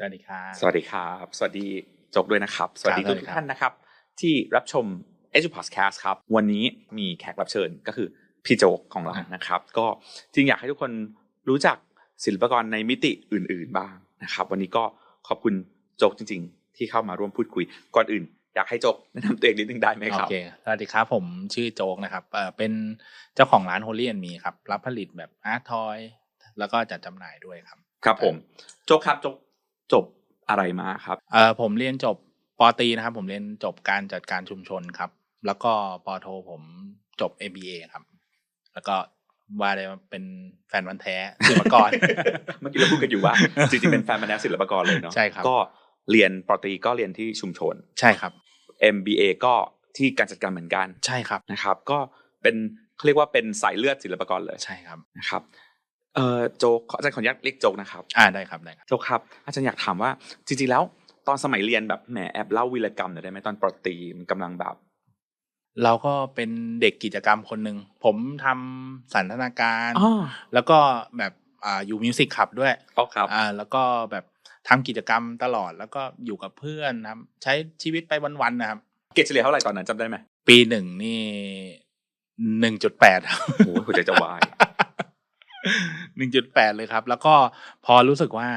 สวัสดีครับ สวัสดีครับ สวัสดีโจกด้วยนะครับ สวัสดีครับทุกสวัสดีครับท่านนะครับ ที่รับชม e d u p o d c a s t ครับ วันนี้มีแขกรับเชิญก็คือพี่โจกของเรานะครับ ก็จริงอยากให้ทุกคนรู้จักศิลปากรในมิติอื่น ๆบ้างนะครับ วันนี้ก็ขอบคุณโจกจริง ๆ ที่เข้ามาร่วมพูดคุยก่อนอื่นอยากให้โจกแนะนำตัวเองนิดนึงได้ไหมโอครับเค สวัสดีครับ ผมชื่อโจ๊กนะครับ เอ่อเป็นเจ้าของร้าน Holy and Me ครับ รับผลิตแบบอาร์ตทอย แล้วก็จัดจำหน่ายด้วยครับ ครับผม โจกครับ โจก จบอะไรมาครับเอ่อผมเรียนจบปอตรีนะครับ ผมเรียนจบการจัดการชุมชนครับ แล้วก็ปอโทผมจบ MBA ครับ แล้วก็ว่าได้ว่าเป็นแฟนวันธุ์แท้ศิลปากรเมื่อกี้เราพูดกันอยู่ว่าจริงๆเป็นแฟนมาแนวศิลปากรเลยเนาะใช่ครับก็เรียนปริญญาก็เรียนที่ชุมชน ใช่ครับ MBA ก็ที่การจัดการเหมือนกันใช่ครับนะครับ ก็เป็นเขาเรียกว่าเป็นสายเลือดศิลปากรเลยใช่ครับนะครับ เอ่อโจกอาจารย์ขออนุญาตเรียกโจกนะครับอ่าได้ครับได้ครับโจกครับ อาจารย์อยากถามว่าจริงๆแล้วตอนสมัยเรียนแบบแหมแอบเล่าวีรกรรมหน่อยได้ไหมตอนปริญญามันกำลังแบบ เราก็เป็นเด็กกิจกรรมคนหนึ่งผมทำสันทนาการอ๋อแล้วก็แบบอ่าอยู่มิวสิกคลับด้วยอ๋อครับอ่าแล้วก็แบบทำกิจกรรมตลอดแล้วก็อยู่กับเพื่อนนะครับใช้ชีวิตไปวันๆนะครับเกรดเฉลี่ยเท่าไหร่ตอนนั้นจำได้ไหมปีหนึ่งนี่หนึ่งจุดแปดครับโอ้โหหัวใจจะวาย หนึ่งจุดแปดเลยครับ แล้วก็พอรู้สึกว่า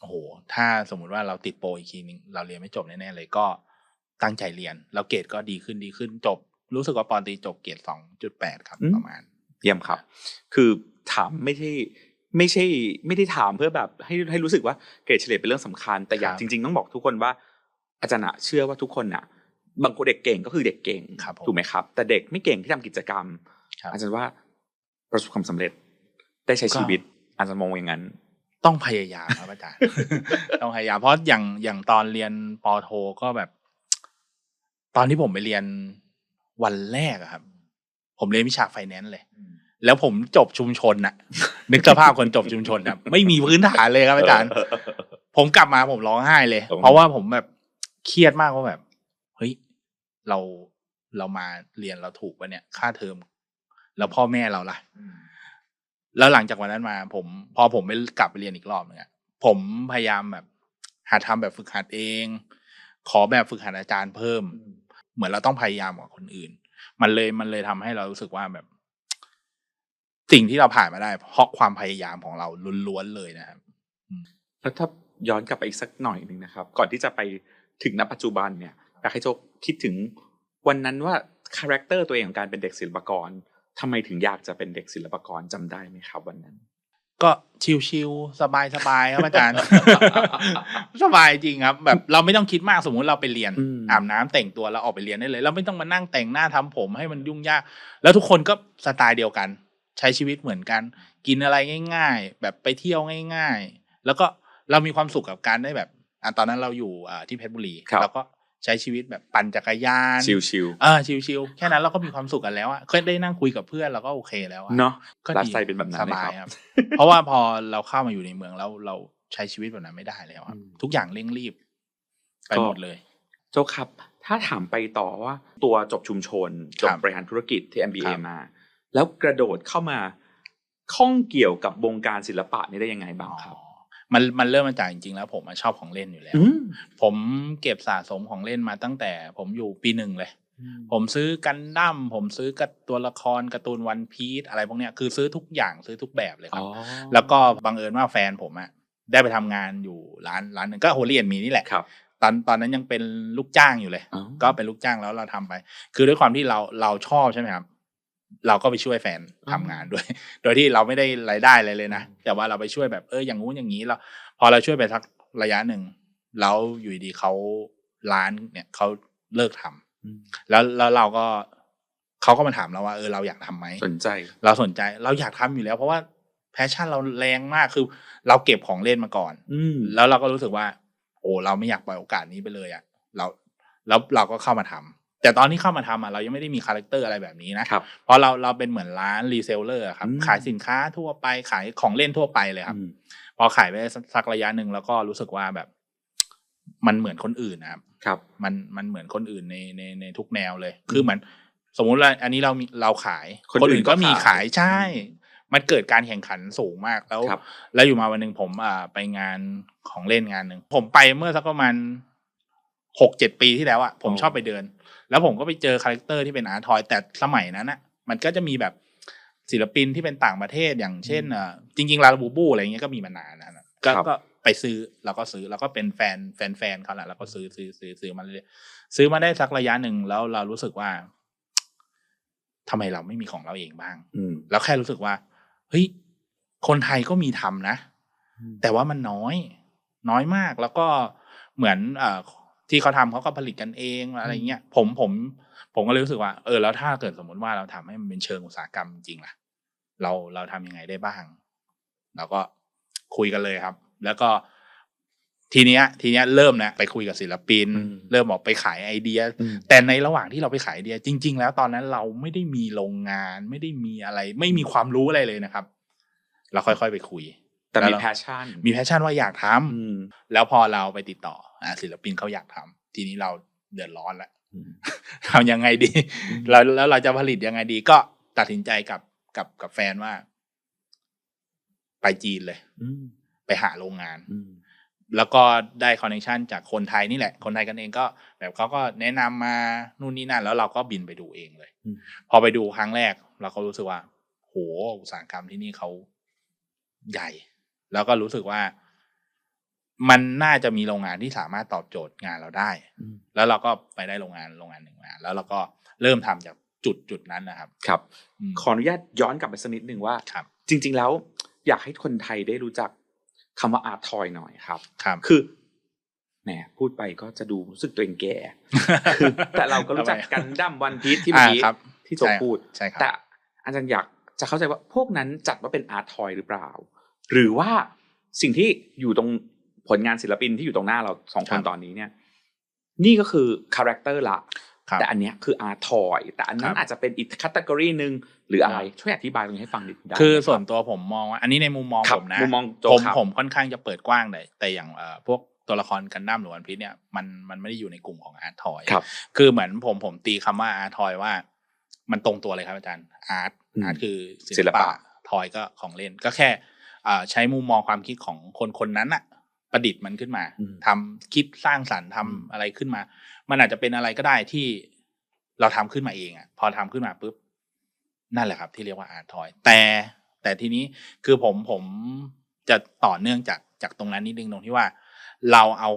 โอ้โหถ้าสมมุติว่าเราติดโปรอีกทีนึงเราเรียนไม่จบแน่ๆเลยก็ตั้งใจเรียน แล้วเกรดก็ดีขึ้นดีขึ้นจบ รู้สึกว่าปอนตรีจบเกรดสองจุดแปดครับอืมประมาณ เยี่ยมครับ คือถามไม่ใช่ไม่ใช่ไม่ได้ถามเพื่อแบบให้ให้รู้สึกว่าเกรดเฉลี่ยเป็นเรื่องสำคัญ แต่อยากครับจริง ๆ ต้องบอกทุกคนว่าอาจารย์อะเชื่อว่าทุกคนอะบางคนเด็กเก่งก็คือเด็กเก่งครับผมถูกไหมครับ แต่เด็กไม่เก่งที่ทำกิจกรรมครับอาจารย์ว่าประสบความสำเร็จ ได้ใช้ก็ชีวิตอาจารย์มองอย่างนั้น ต้องพยายามครับอาจารย์ต้องพยายามเพราะอย่างอย่างตอนเรียนปอโทก็แบบ ตอนที่ผมไปเรียนวันแรกอะครับ ผมเรียนวิชาไฟแนนซ์เลย แล้วผมจบชุมชนน่ะ นึกสภาพคนจบชุมชนน่ะไม่มีพื้นฐานเลยครับอาจารย์ ผมกลับมาผมร้องไห้เลยอืมเพราะว่าผมแบบเครียดมากว่าแบบ เฮ้ยเราเรามาเรียนเราถูกปะเนี่ย ค่าเทอม แล้วพ่อแม่เราล่ะ แล้วหลังจากวันนั้นมา ผมพอผมไปกลับไปเรียนอีกรอบนึงอะผมพยายามแบบ หาทำแบบฝึกหัดเอง ขอแบบฝึกหัดอาจารย์เพิ่ม เหมือนเราต้องพยายามกว่าคนอื่น มันเลยมันเลยทำให้เรารู้สึกว่าแบบ สิ่งที่เราผ่านมาได้ เพราะความพยายามของเราล้วนๆเลยนะครับแล้วถ้าย้อนกลับไปอีกสักหน่อยหนึ่งนะครับ ก่อนที่จะไปถึงณปัจจุบันเนี่ยอยากให้โจกคิดถึงวันนั้นว่าคาแรคเตอร์ตัวเองของการเป็นเด็กศิลปากร ทำไมถึงอยากจะเป็นเด็กศิลปากรจำได้ไหมครับวันนั้น ก็ชิวๆสบายๆครับอาจารย์ สบายจริงครับ แบบเราไม่ต้องคิดมากสมมุติเราไปเรียนอืมอาบน้ำแต่งตัวเราออกไปเรียนได้เลย เราไม่ต้องมานั่งแต่งหน้าทำผมให้มันยุ่งยาก แล้วทุกคนก็สไตล์เดียวกัน ใช้ชีวิตเหมือนกัน กินอะไรง่าย ๆ แบบไปเที่ยวง่าย ๆ แล้วก็เรามีความสุขกับการได้แบบอะตอนนั้นเราอยู่อ่าที่เพชรบุรีครับเราก็ ใช้ชีวิตแบบปั่นจักรยานชิวเออชิวๆแค่นั้นเราก็มีความสุขกันแล้วอะเคยได้นั่งคุยกับเพื่อนเราก็โอเคแล้วอะๆเนาะก็ไลดีฟ์สไตล์เป็นแบบนั้นสเลยบายคครัรับบเพราะว่าพอเราเข้ามาอยู่ในเมืองแล้วเราใช้ชีวิตแบบนั้นไม่ได้แล้วครับอืมทุกอย่างเร่งรีบ ไปก็หมดเลยโจกครับ ถ้าถามไปต่อว่า ตัวจบชุมชน จบครับบริหารธุรกิจที่ MBA ครับมา แล้วกระโดดเข้ามาข้องเกี่ยวกับวงการศิลปะนี่ได้ยังไงบ้างครับอ๋อ มันมันเริ่มมาจากจริงๆแล้ว ผมอะชอบของเล่นอยู่แล้วอืมผมเก็บสะสมของเล่นมาตั้งแต่ผมอยู่ปีหนึ่งเลย ผมซื้อกันดั้มผมซื้อกับตัวละครการ์ตูนวันพีซอะไรพวกเนี้ยคือซื้อทุกอย่างซื้อทุกแบบเลยคอ๋รัอบแล้วก็บังเอิญว่าแฟนผมอะได้ไปทำงานอยู่ร้านร้านหนึ่งก็โฮลี่แอนมีนี่แหละครับตอนตอนนั้นยังเป็นลูกจ้างอยู่เลยอ๋อก็เป็นลูกจ้างแล้วเราทำไป คือด้วยความที่เราเราชอบใช่ไหมครับ เราก็ไปช่วยแฟนทำงานด้วย โดยที่เราไม่ได้รายได้อะไรเลยนะ แต่ว่าเราไปช่วยแบบเอออย่างงู้นอย่างนี้เรา พอเราช่วยไปสักระยะหนึ่งแล้วอยู่ดีๆเขาร้านเนี่ยเขาเลิกทำอืมแล้วแล้วเราก็เขาก็มาถามเราว่าเออเราอยากทำไหมสนใจ เราสนใจเราอยากทำอยู่แล้ว เพราะว่าแพชชั่นเราแรงมากคือ เราเก็บของเล่นมาก่อน อืมแล้วเราก็รู้สึกว่า โอ้เราไม่อยากปล่อยโอกาสนี้ไปเลยอะ่ะ เราแล้วเราก็เข้ามาทำ แต่ตอนที่เข้ามาทำอะเรายังไม่ได้มีคาแรคเตอร์อะไรแบบนี้นะครับเพราะเราเราเป็นเหมือนร้านรีเซลเลอร์ครับอืมขายสินค้าทั่วไปขายของเล่นทั่วไปเลยครับอืมพอขายไปสักสักระยะหนึ่งแล้วก็รู้สึกว่าแบบ มันเหมือนคนอื่นนะครับครับมันมันเหมือนคนอื่นในในในทุกแนวเลย คือเหมือนสมมุติว่าอันนี้เรามีเราขาย คนอื่นก็ก็มีขายขายใช่ มันเกิดการแข่งขันสูงมากแล้วครับแล้วอยู่มาวันหนึ่งผมอ่าไปงานของเล่นงานหนึ่งผมไปเมื่อสักประมาณ หกเจ็ดปีที่แล้วอะผมอ๋อชอบไปเดิน แล้วผมก็ไปเจอคาแรคเตอร์ที่เป็นอาร์ทอยแต่สมัยนั้นอะมันก็จะมีแบบศิลปินที่เป็นต่างประเทศอย่างเช่นอ่าจริงๆลาลาบูบูอะไรเงี้ยก็มีมานานนะก็ครับก็ไปซื้อแล้วก็ซื้อแล้วก็เป็นแฟนแฟนแฟนเขาแหละแล้วก็ซื้อซื้อซื้อซื้อมาเรื่อยๆซื้อมาได้สักระยะหนึ่งแล้วเรารู้สึกว่าทำไมเราไม่มีของเราเองบ้าง อืมแล้วแค่รู้สึกว่าเฮ้ยคนไทยก็มีทำนะ แต่ว่ามันน้อย น้อยมากแล้วก็เหมือนเอ่อ ที่เขาทำเขาก็ผลิตกันเองอะไรเงี้ยผมผม ผมก็เลยรู้สึกว่า เออแล้วถ้าเกิดสมมติว่าเราทำให้มันเป็นเชิงอุตสาหกรรมจริงๆล่ะ เราเราทำยังไงได้บ้างเราก็คุยกันเลยครับ แล้วก็ทีเนี้ย ทีเนี้ยเริ่มนะไปคุยกับศิลปินอืมเริ่มออกไปขายไอเดียอืมแต่ในระหว่างที่เราไปขายไอเดีย จริง ๆ แล้วตอนนั้นเราไม่ได้มีโรงงาน ไม่ได้มีอะไร ไม่มีความรู้อะไรเลยนะครับ เราค่อยๆไปคุย แต่มีล้วเราแพชชั่น มีแพชชั่นว่าอยากทำอืมแล้วพอเราไปติดต่ออะศิลปินเขาอยากทำทีนี้เราเดือดร้อนแล้วอืมทำยังไงดีอืมแล้วแล้วเราจะผลิตยังไงดีก็ตัดสินใจกับกับกับแฟนว่า ไปจีนเลยอืมไปหาโรงงานอืมแล้วก็ได้คอนเนคชันจากคนไทยนี่แหละ คนไทยกันเองก็ แบบเขาก็แนะนำมานู่นนี่นั่น แล้วเราก็บินไปดูเองเลยอืมพอไปดูครั้งแรก เราก็รู้สึกว่า โหอุตสาหกรรมที่นี่เขาใหญ่ แล้วก็รู้สึกว่า มันน่าจะมีโรงงานที่สามารถตอบโจทย์งานเราได้อืมแล้วเราก็ไปได้โรงงานโรงงานหนึ่งมาแล้วเราก็เริ่มทำจากจุดจุดนั้นนะครับ ครับอืมขออนุญาตย้อนกลับไปสักนิดหนึ่งว่าครับ จริง ๆ แล้ว อยากให้คนไทยได้รู้จักคำว่าอาร์ตทอยหน่อยครับ ครับ คือแหมพูดไปก็จะดูรู้สึกตัวเองแก่คือแต่เราก็รู้จักกันดั้มวันพีทที่เมื่อกี้อ่าครับที่โจพูดใช่ครับแต่อาจารย์อยากจะเข้าใจว่าพวกนั้นจัดว่าเป็นอาร์ตทอยหรือเปล่า หรือว่าสิ่งที่อยู่ตรงผลงานศิลปินที่อยู่ตรงหน้าเราสองคครันบตอนนี้เนี่ย นี่ก็คือคาแรคเตอร์ละครับแต่อันเนี้ยคืออาร์ตทอยแต่อันนั้ครันบอาจจะเป็นอีกคัตตากรีหนึ่งหรืออะไรครับช่วยอธิบายตรงนี้ให้ฟังนิดได้คือไหมรับส่วนตัวผมมองว่าอันนี้ในมุมมองครับผมนะมุมมองโจผมครับผมค่อนข้างจะเปิดกว้างแต่แต่อย่างเอ่อพวกตัวละครกันดั้มหรือวันพีชเนี่ยมันมันไม่ได้อยู่ในกลุ่มของอาร์ตทอยครับคือเหมือนผมผมตีคำว่าอาร์ตทอยว่า มันตรงตัวเลยครับอาจารย์อาร์ตอืมอาร์ตคือศิศิลลปะปะทอยก็ของเล่นก็แค่อ่า ใช้มุมมองความคิดของคนคนนั้นอะประดิษฐ์มันขึ้นมาอืมทำคิดสร้างสรรค์ทำอืมอะไรขึ้นมา มันอาจจะเป็นอะไรก็ได้ที่เราทำขึ้นมาเองอะพอทำขึ้นมาปุ๊บนั่นแหละครับ ที่เรียกว่าอาร์ตทอย แต่แต่ทีนี้คือผมผมจะต่อเนื่องจากจากตรงนั้นนิดนึงตรงที่ว่า เราเอา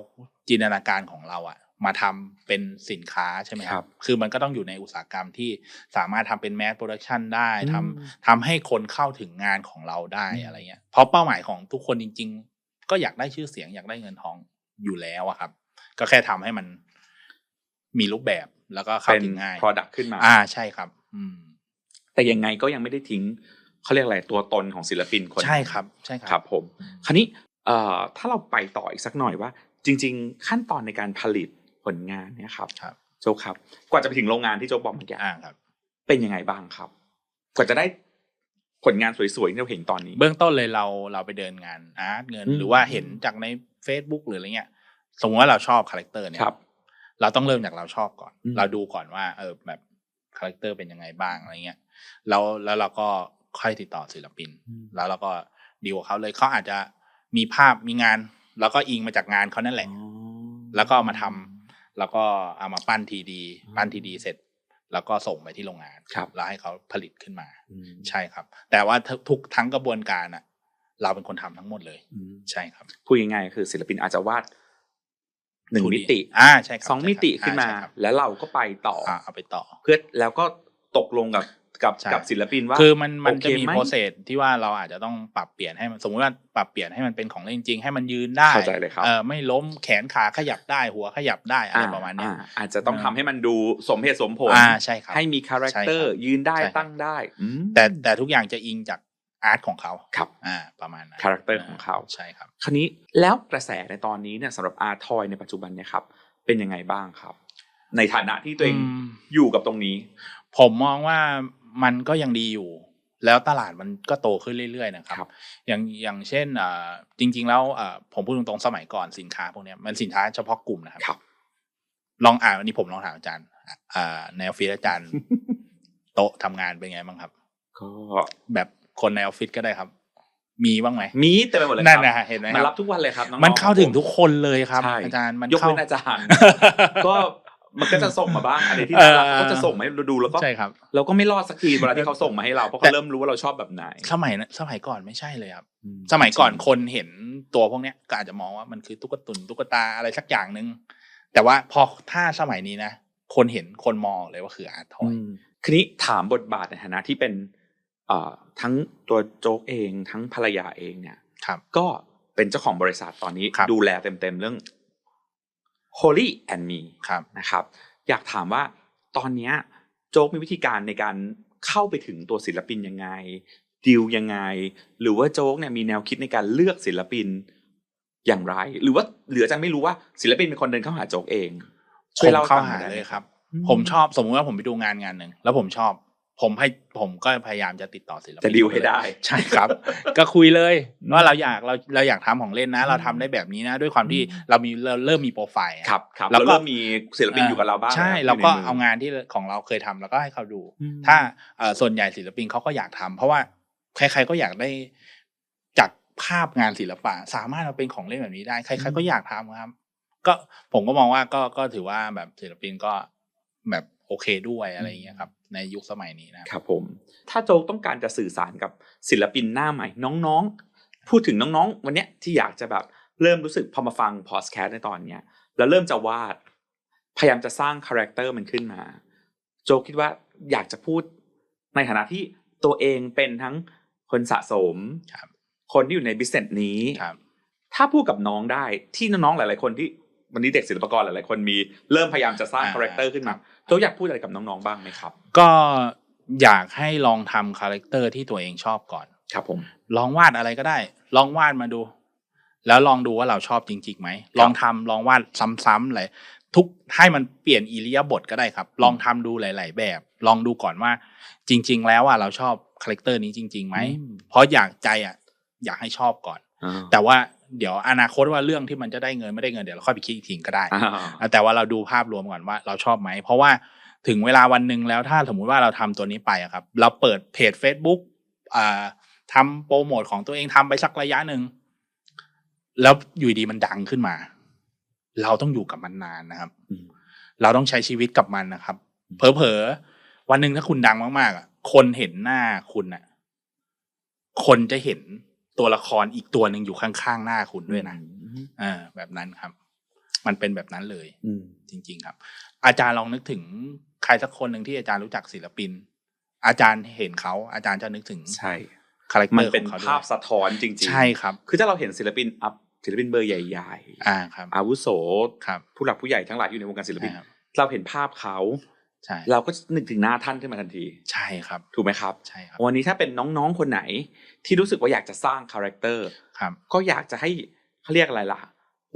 จินตนาการของเราอะ มาทำเป็นสินค้าใช่ไหมคครัรับบคือมันก็ต้องอยู่ในอุตสาหกรรมที่สามารถทำเป็นแมสโปรดักชันได้ทำอืมทำให้คนเข้าถึงงานของเราได้อืมอะไรเงี้ย เพราะเป้าหมายของทุกคนจริง ๆ ก็อยากได้ชื่อเสียงอยากได้เงินทองอยู่แล้วอะครับ ก็แค่ทำให้มันมีรูปแบบแล้วก็เข้าเป็นถึงง่าย product ขึ้นมา อ่าใช่ครับ อืม แต่ยังไงก็ยังไม่ได้ทิ้งเขาเรียกอะไรตัวตนของศิลปินคนใช่ครับ ใช่คครัรับบผม คราวนี้เอ่อถ้าเราไปต่ออีกสักหน่อยว่า จริง ๆ ขั้นตอนในการผลิต ผลงานเนี่ยครับครับโจ๊กครับ กว่าจะไปถึงโรงงานที่โจ๊กบอกเมื่อกี้อ่าครับ เป็นยังไงบ้างครับ กว่าจะได้ผลงานสวยๆที่เราเห็นตอนนี้ เบื้องต้นเลยเราเราไปเดินงานอาร์ตเงินอืมหรือว่าเห็นจากใน Facebook หรืออะไรเงี้ย สมมติว่าเราชอบคาแรคเตอร์เนี่ยครับเราต้องเริ่มจากเราชอบก่อนอืมเราดูก่อนว่า เออแบบคาแรคเตอร์เป็นยังไงบ้างอะไรเงี้ยแล้วแล้วเราก็ค่อยติดต่อศิลปิน แล้วเราก็ดีลกับเขาเลยเขาอาจจะมีภาพมีงาน แล้วก็อิงมาจากงานเขานั่นแหละ แล้วก็เอามาทำ แล้วก็เอามาปั้นทีดี ปั้นทีดีเสร็จ แล้วก็ส่งไปที่โรงงานครับแล้วให้เขาผลิตขึ้นมาอืมใช่ครับ แต่ว่าทุกทุกทั้งกระบวนการอะเราเป็นคนทำทั้งหมดเลยอืมใช่ครับพูดง่ายๆคือศิลปินอาจจะวาดหนึ่ง 2D มิติอ่าใช่ครับสองมิติขึ้นมาอ่ใช่ครับแล้วเราก็ไปต่อออ่าเอาไปต่อ เพื่อแล้วก็ตกลงกับ กับใช่ กับศิลปินว่า คือมันมันโอเคจะมีไหม โปรเซสที่ว่าเราอาจจะต้องปรับเปลี่ยนให้มันสมมติว่าปรับเปลี่ยนให้มันเป็นของเล่นจริงให้มันยืนได้เข้าใจเลยครับเออไม่ล้มแขนขาขยับได้หัวขยับได้อะไรประมาณเนี้ย อ่อาจจะต้องทำให้มันดูสมเหตุสมผล อ่าใช่ครับ ให้มีคาแรคเตอร์ใช่ครับยืนได้ใช่ครับ ตั้งได้อืม แต่แต่ทุกอย่างจะอิงจากอาร์ตของเขาครับ อ่าประมาณนั้นคาแรคเตอร์ของเขา ใช่ครับ คราวนี้แล้วกระแสในตอนนี้เนี่ยสำหรับอาร์ทอยในปัจจุบันเนี่ยครับ เป็นยังไงบ้างครับ ในฐานะที่ตัวเองอืมอยู่กับตรงนี้ ผมมองว่า มันก็ยังดีอยู่ แล้วตลาดมันก็โตขึ้นเรื่อยๆนะครับครับอย่างอย่างเช่นอ่าจริง ๆ แล้วอ่าผมพูดตรงๆสมัยก่อนสินค้าพวกเนี้ยมันสินค้าเฉพาะกลุ่มนะครับครับลองอ่านอันนี้ผมลองถามอาจารย์อ่าในออฟฟิศอาจารย์ โต๊ะทำงานเป็นไงบ้างครับก็แบบคนในออฟฟิศก็ได้ครับ มีบ้างไหมมีเต็มไปหมดเลยคนั่นรับนะฮะเห็นไหมคมันรัรับทุกวันเลยครับน้องๆมันเข้าถึงทุกคนเลยครับใช่อาจารย์มันยกเข้าเว้นอาจารย์ก็ มันก็จะส่งมาบ้างอะไรที่เอน่าอรักเขาจะส่งมาให้เราดูแล้วก็ใช่ครับเราก็ไม่รอดสักทีเวลาที่เขาส่งมาให้เราเพราะแต่เขาเริ่มรู้ว่าเราชอบแบบไหนสมัยนั้นสมัยก่อนไม่ใช่เลยครับ สมัยก่อนคนเห็นตัวพวกเนี้ยก็อาจจะมองว่ามันคือตุ๊กตุนตุ๊กตาอะไรสักอย่างหนึ่งแต่ว่าพอถ้าสมัยนี้นะ คนเห็นคนมองเลยว่าคืออาร์ตทอยคืนนี้ถามบทบาทในฐานะที่เป็นเอ่อทั้งตัวโจ๊กเองทั้งภรรยาเองเนี่ยครับก็เป็นเจ้าของบริษัทตอนนี้ครับดูแลเต็มๆเรื่อง Holy and Me ครับนะครับอยากถามว่าตอนเนี้ยโจ๊กมีวิธีการในการเข้าไปถึงตัวศิลปินยังไงดิวยังไง หรือว่าโจ๊กเนี่ยมีแนวคิดในการเลือกศิลปินอย่างไร หรือว่าเหลือจังไม่รู้ว่าศิลปินเป็นคนเดินเข้าหาโจ๊กเองผมเข้าฟังหาได้ไมเลยครับอืมผมชอบสมมุติว่าผมไปดูงานงานหนึ่งแล้วผมชอบ ผมให้ผมก็พยายามจะติดต่อศิลปินจะดิวให้ได้ ใช่ครับ ก็คุยเลยว่าเราอยากเราเราอยากทำของเล่นนะ เราทำได้แบบนี้นะ ด้วยความที่เรามีเราเริ่มมีโปรไฟล์อะครับครับแล้แล้ววก็เริ่มมีศิลปินอยู่กับเราบ้างใช่แล้วเราก็ยู่ในมืเอางานที่ของเราเคยทำแล้วก็ให้เขาดูอืมถ้าเอ่อส่วนใหญ่ศิลปินเขาก็อยากทำเพราะว่าใคร ๆก็อยากได้จากภาพงานศิลปะ สามารถมาเป็นของเล่นแบบนี้ได้ ใคร ๆก็อยากทำครับ ก็ผมก็มองว่าก็ก็ถือว่าแบบศิลปินก็แบบโอเคด้วยอะไรอย่างเงี้ยครับ ในยุคสมัยนี้นะครับครับผม ถ้าโจ๊กต้องการจะสื่อสารกับศิลปินหน้าใหม่ น้องๆ พูดถึงน้องๆ วันเนี้ยที่อยากจะแบบเริ่มรู้สึกพอมาฟังพอดแคสต์ในตอนเนี้ยแล้วเริ่มจะวาด พยายามจะสร้างคาแรคเตอร์มันขึ้นมา โจ๊กคิดว่าอยากจะพูดในฐานะที่ตัวเองเป็นทั้งคนสะสมครับคนที่อยู่ในบิสเนสนี้ครับถ้าพูดกับน้องได้ที่น้องๆหลาย ๆ คนที่ วันนี้เด็กศิลปากรหลายๆคนมีเริ่มพยายามจะสร้างอ่าคาแรคเตอร์ขึ้นมาครับโจ๊กอยากพูดอะไรกับน้องๆบ้างไหมครับ ก็อยากให้ลองทำคาแรคเตอร์ที่ตัวเองชอบก่อน ครับผม ลองวาดอะไรก็ได้ ลองวาดมาดู แล้วลองดูว่าเราชอบจริงๆไหม ลองทำลองวาดซ้ำๆเลยทุกให้มันเปลี่ยนอิริยาบถก็ได้ครับ ลองทำดูหลาย ๆ แบบ ลองดูก่อนว่า จริง ๆ แล้วว่าเราชอบคาแรคเตอร์นี้จริงๆไหมอืมเพราะอยากใจอะอยากให้ชอบก่อนอ่าแต่ว่า เดี๋ยวอนาคตว่าเรื่องที่มันจะได้เงินไม่ได้เงินเดี๋ยวเราค่อยไปคิดอีกทีก็ได้อ่าอะแต่ว่าเราดูภาพรวมก่อนว่าเราชอบไหม เพราะว่าถึงเวลาวันหนึ่งแล้วถ้าสมมุติว่าเราทำตัวนี้ไปอะครับ เราเปิดเพจ Facebook อ่าทำโปรโมทของตัวเองทำไปสักระยะหนึ่งแล้วอยู่ดีมันดังขึ้นมา เราต้องอยู่กับมันนานนะครับอืมเราต้องใช้ชีวิตกับมันนะครับ เผลอๆวันหนึ่งถ้าคุณดังมากๆอะคนเห็นหน้าคุณอะ คนจะเห็น ตัวละครอีกตัวหนึ่งอยู่ข้างๆหน้าคุณด้วยนะอ่าแบบนั้นครับ มันเป็นแบบนั้นเลย อืมจริง ๆ ครับ อาจารย์ลองนึกถึงใครสักคนหนึ่งที่อาจารย์รู้จักศิลปิน อาจารย์เห็นเขาอาจารย์จะนึกถึงใช่คาแรคเตมัอนร์ขเป็นองเขาด้ภาวยพสะท้อนจริง ๆ ใช่ครับ คือถ้าเราเห็นศิลปินอัพศิลปินเบอร์ใหญ่อ่าครับๆอาวุโสครับผู้หลักผู้ใหญ่ทั้งหลายที่อยู่ในวงการศิลปินใช่ครับเราเห็นภาพเขา ใช่เราก็นึกถึงหน้าท่านขึ้นมาทันที ใช่ครับ ถูกไหมครับใช่ครับ วันนี้ถ้าเป็นน้องๆคนไหนที่รู้สึกว่าอยากจะสร้างคาแรคเตอร์ครับก็อยากจะให้เขาเรียกอะไรล่ะ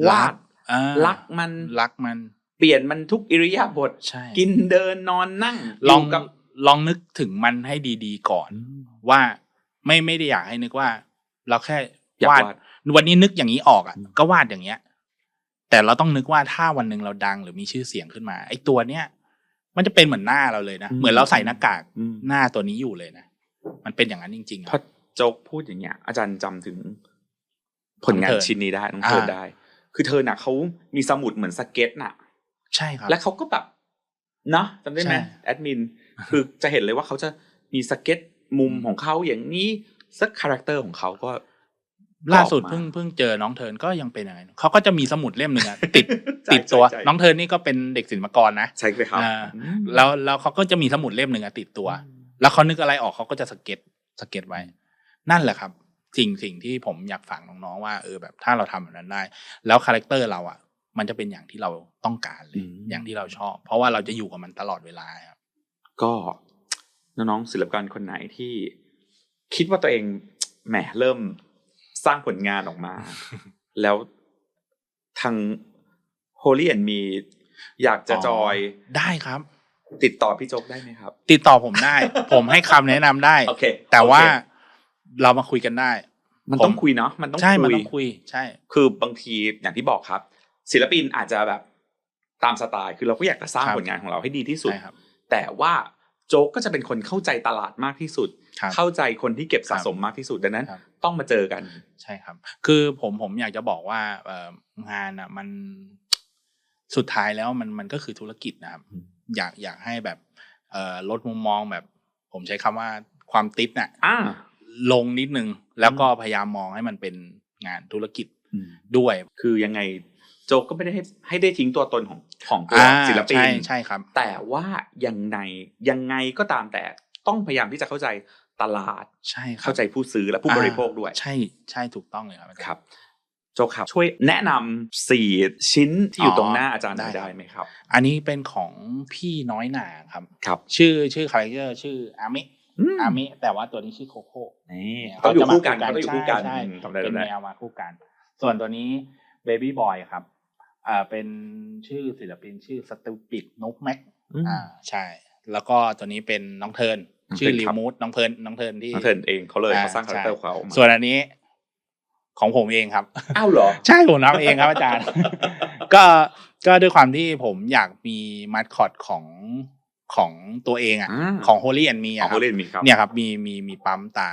วาดอ่ารักมันรักมัน เปลี่ยนมันทุกอิริยาบถใช่กินเดินนอนนั่งลองยู่กับลองนึกถึงมันให้ดีๆก่อน ว่าไม่ไม่ได้อยากให้นึกว่า เราแค่อยากวาดวาดวันนี้นึกอย่างนี้ออกอะอืมก็วาดอย่างเงี้ย แต่เราต้องนึกว่าถ้าวันหนึ่งเราดังหรือมีชื่อเสียงขึ้นมา ไอ้ตัวเนี้ย มันจะเป็นเหมือนหน้าเราเลยนะ เหมือนเราใส่หน้ากากอืมหน้าตัวนี้อยู่เลยนะ มันเป็นอย่างนั้นจริงๆพคอรับโจ๊กพูดอย่างเงี้ย อาจารย์จำถึงผลงานน้องเทิร์นชิ้นนี้ได้น้องเทิร์นอ่าได้ คือเธอน่ะเขามีสมุดเหมือนสเก็ตน่ะ ใช่ครับ และเขาก็แบบเนาะจำได้ไหมใช่แอดมิน คือจะเห็นเลยว่าเขาจะมีสเก็ตมุมของเขาอย่างนี้สักคาแรคเตอร์ของเขาก็ ล่าสุดออกมาเพิ่งเพิ่งเจอน้องเทิร์นก็ยังเป็นอย่างนั้นเขาก็จะมีสมุดเล่มหนึ่งอะติดใช่ติดตัวใช่ใช่น้องเทิร์นนี่ก็เป็นเด็กศิลปากรนะใช่ไหมครับอ่าอืมแล้วแล้วเขาก็จะมีสมุดเล่มหนึ่งอะติดตัว แล้วเขานึกอะไรออกเขาก็จะสเก็ตสเก็ตไว้ นั่นแหละครับ สิ่งสิ่งที่ผมอยากฝากน้องๆว่าเออแบบถ้าเราทำแบบนั้นได้ แล้วคาแรคเตอร์เราอะ มันจะเป็นอย่างที่เราต้องการเลยอย่างที่เราชอบ เพราะว่าเราจะอยู่กับมันตลอดเวลาครับก็น้องๆศิลปกรคนไหนที่ คิดว่าตัวเองแหมเริ่ม สร้างผลงานออกมา แล้วทาง Holy and Me อยากจะจอยได้ครับ ติดต่อพี่โจ๊กได้ไหมครับ ติดต่อผมได้ ผมให้คำแนะนำได้โอเคแต่ว่าโอเคเรามาคุยกันได้ มันต้องคุยเนาะมันต้องใช่มันคุยต้องคุย ใช่ คือบางทีอย่างที่บอกครับ ศิลปินอาจจะแบบตามสไตล์ คือเราก็อยากจะสร้างครับผลงานของเราให้ดีที่สุดใช่ครับแต่ว่า โจ๊กก็จะเป็นคนเข้าใจตลาดมากที่สุดครับเข้าใจคนที่เก็บสะสมมากที่สุดดังนั้นครับต้องมาเจอกัน ใช่ครับ คือผมผมอยากจะบอกว่าเอ่องานอะมันสุดท้ายแล้วมันมันก็คือธุรกิจนะครับอืมอยากอยากให้แบบเอ่อลดมุมมองแบบ ผมใช้คำว่าความติดน่ะอ่าลงนิดนึงแล้วก็พยายามมองให้มันเป็นงานธุรกิจอืมด้วย คือยังไง โจ๊กก็ไม่ได้ให้ให้ได้ทิ้งตัวตนของของตัวอ่าศิลปินใช่ใช่ครับ แต่ว่ายังไงยังไงก็ตามแต่ต้องพยายามที่จะเข้าใจตลาดใช่ครับเข้าใจผู้ซื้อและผู้บริโภคด้วย ใช่ใช่ถูกต้องเลยครับอาจารย์ครับโจ๊กครับช่วยแนะนำสี่ชิ้นที่อยู่อ๋อตรงหน้าอาจารย์หน่อยได้ได้ครับไหมครับ อันนี้เป็นของพี่น้อยหนาครับครับ ชื่อชื่อคาแรคเตอร์ชื่ออามิอืมอามิแต่ว่าตัวนี้ชื่อโคโค่นี่เนี่ยต้องอยู่เขาจะคู่กันมาเขาต้องอยู่คู่กันใช่อืมใช่ทำได้เป็นได้แมวมาคู่กัน ส่วนตัวนี้เบบี้บอยครับ อ่าเป็นชื่อศิลปินชื่อสตูปิดนุกแม็กอืมอ่าใช่ แล้วก็ตัวนี้เป็นน้องเทิร์นน้องเทิร์นชื่อครับลิมูดน้องเทิร์นน้องเทิร์นที่น้องเทิร์นเองเขาเลยอ่าเขาสร้างคาแรคเตอร์ใช่ของเขาออกมาส่วนอันนี้ของผมเองครับ อ้าวเหรอ ใช่ผมทำเองครับอาจารย์ ก็ก็ด้วยความที่ผมอยากมีมัดคอตของของตัวเองอะอ่าของ Holy and Me ของอะคโฮรับเลนมีครับเนี่ยครับ มีมีมีปั๊มตา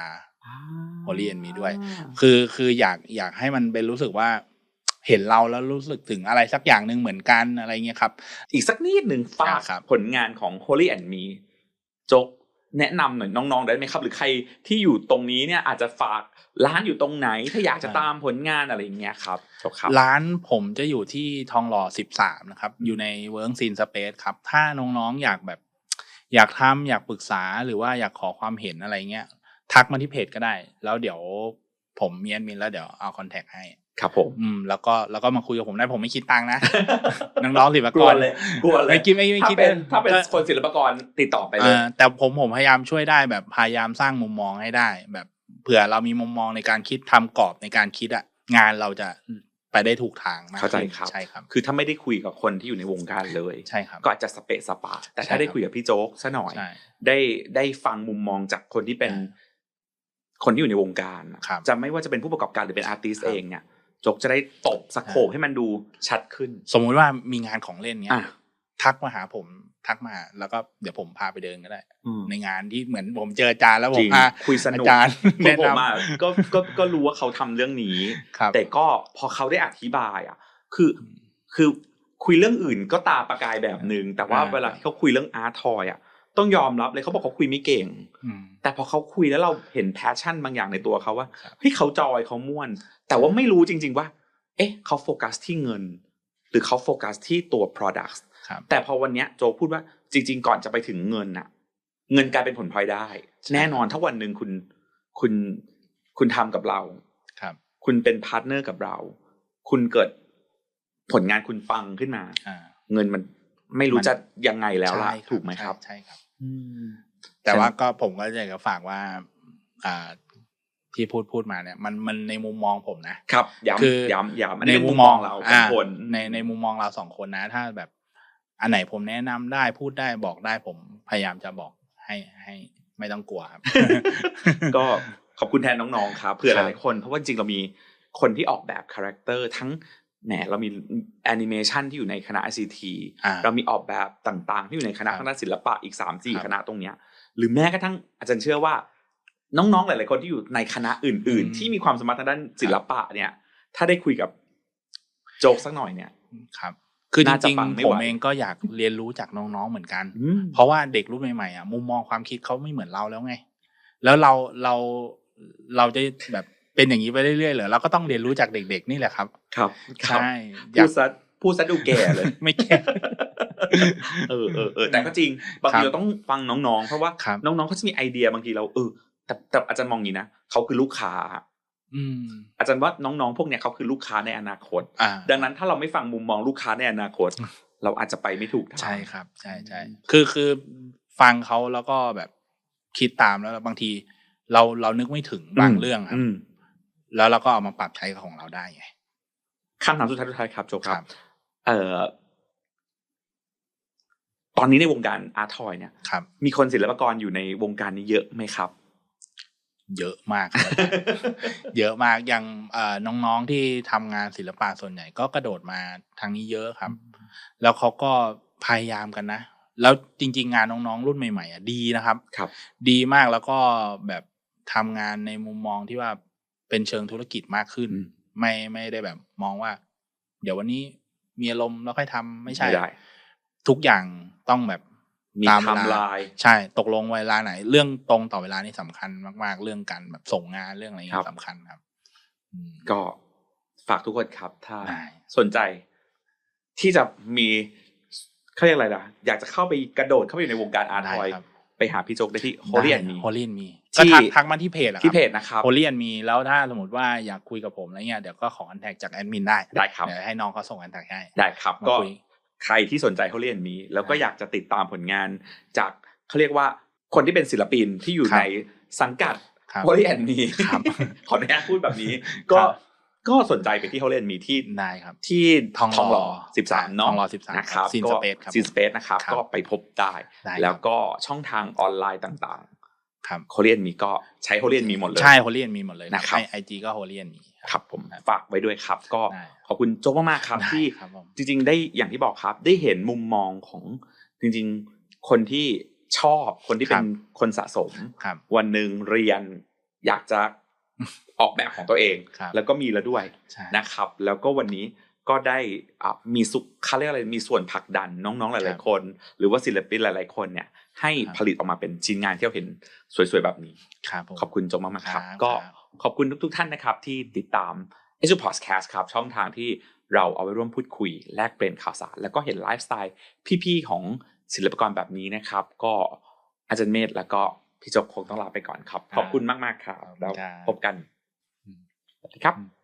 Holy and Me ด้วย คือคืออยากอยากให้มันเป็นรู้สึกว่า เห็นเราแล้วรู้สึกถึงอะไรสักอย่างหนึ่งเหมือนกันอะไรเงี้ยครับ อีกสักนิดหนึ่งฝากครับผลงานของ Holy and Me โจ๊กแนะนำหน่อยน้องๆได้ไหมครับ หรือใครที่อยู่ตรงนี้เนี่ยอาจจะฝากร้านอยู่ตรงไหน ถ้าอยากจะตามผลงานอะไรอย่างเงี้ยครับโจ๊กครับ ร้านผมจะอยู่ที่ทองหล่อสิบสามนะครับ อยู่ในเวิร์กซีนสเปซครับ ถ้าน้องๆอยากแบบ อยากทำอยากปรึกษาหรือว่าอยากขอความเห็นอะไรเงี้ยทักมาที่เพจก็ได้ แล้วเดี๋ยวผมมีแอดมินแล้วเดี๋ยวเอาคอนแทคให้ ครับผมอืมแล้วก็แล้วก็มาคุยกับผมได้ผมไม่คิดตังค์นะน้องๆศิลปากลัวรเลยกลัวเลยไม่คิดไม่ไม่ถ้าคิดเป็นเลยถ้าเป็นก็คนศิลปากรติดต่อไปเลเอยอแต่ผมผมพยายามช่วยได้แบบพยายามสร้างมุมมองให้ได้ แบบเผื่อเรามีมุมมองในการคิดทำกรอบในการคิดอะงานเราจะไปได้ถูกทางมากเข้าใจขึ้นครับใช่ครับ คือถ้าไม่ได้คุยกับคนที่อยู่ในวงการเลยใช่ครับก็อาจจะสเปะสปะแต่ใช่ถ้าได้ครับคุยกับพี่โจ๊กซะหน่อยใช่ได้ได้ฟังมุมมองจากคนที่เป็นอ่าคนที่อยู่ในวงการอะครับจะไม่ว่าจะเป็นผู้ประกอบการหรือเป็นอาร์ติสครับเองเนี่ยโจ๊กจะได้ตบสโคปอ่าให้มันดูชัดขึ้น สมมุติว่ามีงานของเล่นเนี้ยอะทักมาหาผมทักมาแล้วก็เดี๋ยวผมพาไปเดินก็ได้อืมในงานที่เหมือนผมเจออาจารย์แล้วผจมริงพาคุยสนุกอาจารย์คือแนะผมนำอะก็ก็ก็รู้ว่าเขาทำเรื่องนี้ครับแต่ก็พอเขาได้อธิบายอะ คือคือคุยเรื่องอื่นก็ตาประกายแบบหนึ่งแต่ว่าอ่าเวลาที่เขาคุยเรื่องอาร์ตทอยอะ ต้องยอมรับเลยเขาบอกเขาคุยไม่เก่งอืมแต่พอเขาคุยแล้วเราเห็นแพชชั่นบางอย่างในตัวเขาว่าครับเฮ้ยเขาจอยเขาม่วน แต่ว่าไม่รู้จริง ๆ ว่า เอ๊ะเขาโฟกัสที่เงิน หรือเขาโฟกัสที่ตัว product ครับแต่พอวันเนี้ยโจพูดว่าจริง ๆ ก่อนจะไปถึงเงินน่ะ เงินกลายเป็นผลพลอยได้ใช่แน่นอนถ้าวันหนึ่งคุณคุณคุณทำกับเราครับ คุณเป็นพาร์ทเนอร์กับเรา คุณเกิดผลงานคุณปังขึ้นมาอ่าเงินมันไม่รู้มันจะยังไงแล้วล่ะใช่ถูกไหมครับใช่ใช่ครับอืม แต่ว่าก็ผมก็อยากจะฝากว่า อ่าที่พูดพูดมาเนี่ย มันมันในมุมมองผมนะครับคือย้ำย้ำย้ำอันในนี้เป็นมุมุมมมมอองงเราสองอ่าคนในในมุมมองเราสองคนนะ ถ้าแบบ อันไหนผมแนะนำได้พูดได้บอกได้ผมพยายามจะบอกให้ให้ไม่ต้องกลัวครับ ก็ขอบคุณแทนน้องๆครับเผื่อหครับลายๆคน เพราะว่าจริงๆเรามีคนที่ออกแบบคาแรคเตอร์ทั้ง แหมเรามีแอนิเมชันที่อยู่ในคณะ ICT อ่าเรามีออกแบบต่างๆ ที่อยู่ในคณะครับคณะศิลปะอีกสามสี่ครับคณะตรงเนี้ย หรือแม้กระทั่งอาจารย์เชื่อว่า น้องๆหลายๆคนที่อยู่ในคณะอื่นอืมๆที่มีความสามารถทางด้านศิลปะเนี่ย ถ้าได้คุยกับโจกสักหน่อยเนี่ยครับคือจน่าจะริงฟังไม่ๆผไหวมเองก็อยากเรียนรู้จากน้องๆเหมือนกันอืมเพราะว่าเด็กรุ่นใหม่ๆอะมุมมองความคิดเขาไม่เหมือนเราแล้วไง แล้วเราเราเราจะแบบ เป็นอย่างนี้ไปเรื่อยๆเหรอเราก็ต้องเรียนรู้จากเด็ก ๆ นี่แหละครับ ครับครับใช่อยาพูกดซะพูดซะดูแก่เลยไม่แก่เออเออเออแต่ก็จริงบางครัทีบเราต้องฟังน้องๆ เพราะว่าครับน้องๆเขาจะมีไอเดียบางทีเราเออแต่แต่อาจารย์มองอย่างนี้นะเขาคือลูกค้าอืมอาจารย์ว่าน้องๆ พวกเนี้ยเขาคือลูกค้าในอนาคตอ่าดังนั้นถ้าเราไม่ฟังมุมมองลูกค้าในอนาคต เราอาจจะไปไม่ถูกทางใช่ครับ ใช่ใช่คือคือฟังเขาแล้วก็แบบคิดตามแล้วบางที เราเรานึกไม่ถึงบางเรื่องครับม แล้วเราก็เอามาปรับใช้กับของเราได้ไงคำถามสุดท้ายสุดท้ายครับโจคครัรับบเอ่อตอนนี้ในวงการอาร์ทอยเนี่ยครับมีคนศิลปากรอยู่ในวงการนี้เยอะไหมครับ เยอะมากครับเยอะมากอย่างเอ่อน้องๆที่ทำงานศิลปะส่วนใหญ่ ก็กระโดดมาทางนี้เยอะครับ แล้วเขาก็พยายามกันนะ แล้วจริง ๆ งานน้องๆรุ่นใหม่ๆอะดีนะครับ ครับ ดีมากแล้วก็แบบทำงานในมุมมองที่ว่า เป็นเชิงธุรกิจมากขึ้นอืมไม่ไม่ได้แบบมองว่า เดี๋ยววันนี้มีอารมณ์แล้วค่อยทำไม่ใช่ไม่ได้ทุกอย่างต้องแบบมีตามไทเวม์ลาไลน์ใช่ ตกลงเวลาไหน เรื่องตรงต่อเวลานี่สำคัญมาก ๆ เรื่องการแบบส่งงานเรื่องอะไรเงี้ครัยบสำคัญครับอืมก็ฝากทุกคนครับ ถ้าได้สนใจ ที่จะมีเขาเรียกอะไรล่ะอยากจะเข้าไปกระโดดเข้าไปอยู่ในวงการอาร์ตได้ทอยครับไปหาพี่โจกได้ที่โฮเลียนมีโฮเลียนมีที่ ก็ทักทักมาที่เพจอะครับที่เพจนะครับโฮเลียนมีแล้วถ้าสมมติว่าอยากคุยกับผมอะไรเงี้ยเดี๋ยวก็ขอคอนแทคจากแอดมินได้ได้ครับเดี๋ยวให้น้องเขาส่งคอนแทคให้ได้ครับมาก็ คุย ใครที่สนใจเขาเรียนมีแล้วก็ได้อยากจะติดตามผลงานจากเขาเรียกว่าคนที่เป็นศิลปินที่อยู่ครับ ในสังกัดครับ เขาเรียนมีครับ ขออนุญาตพูดแบบนี้ ก็ครับ ก็สนใจไปที่เขาเรียนมีที่ได้ครับ ที่ทองหล่อสิบสามเนาะทองหล่อ13นะครับ Sin ก็ Space ครับซินสเปซนะครับ ครับก็ไปพบได้ ได้ครับ แล้วก็ช่องทางออนไลน์ต่าง ครับๆเขาเรียนมีก็ใช้เขาเรียนมีหมดเลย ใช่โฮเลียนมีหมดเลยนะครับไอจีก็โฮเลียนมีครับผมครับฝากไว้ด้วยครับ ก็ได้ขอบคุณโจ๊กมากๆครับได้ที่ครับผมจริง ๆ ได้อย่างที่บอกครับ ได้เห็นมุมมองของจริง ๆ คนที่ชอบคนที่เป็นคนสะสมครับวันหนึ่งเรียนอยากจะออกแบบของตัวเองครับแล้วก็มีแล้วด้วยใช่นะครับ แล้วก็วันนี้ ก็ได้อะมีสุขเขาเรียกอะไรมีส่วนผลักดันน้องๆหครัลายบๆคน หรือว่าศิลปินหลาย ๆ คนเนี่ย ให้ครับผลิตออกมาเป็นชิ้นงานที่เราเห็นสวยๆแบบนี้ครับผมขอบคุณโจกมากๆครับครับก็ครับขอบคุณทุกๆท่านนะครับ ที่ติดตาม a อ u Podcast ครับ ช่องทางที่เราเอาไว้ร่วมพูดคุยแลกเปลี่ยนข่าวสาร แล้วก็เห็นไลฟ์สไตล์พี่ๆของศิลปกรแบบนี้นะครับ ก็อาจารย์เมธแล้วก็พี่โจกคงต้องลาไปก่อนครับ ขอบคุณมากๆครับแล้วพบกันสวัสดีครับ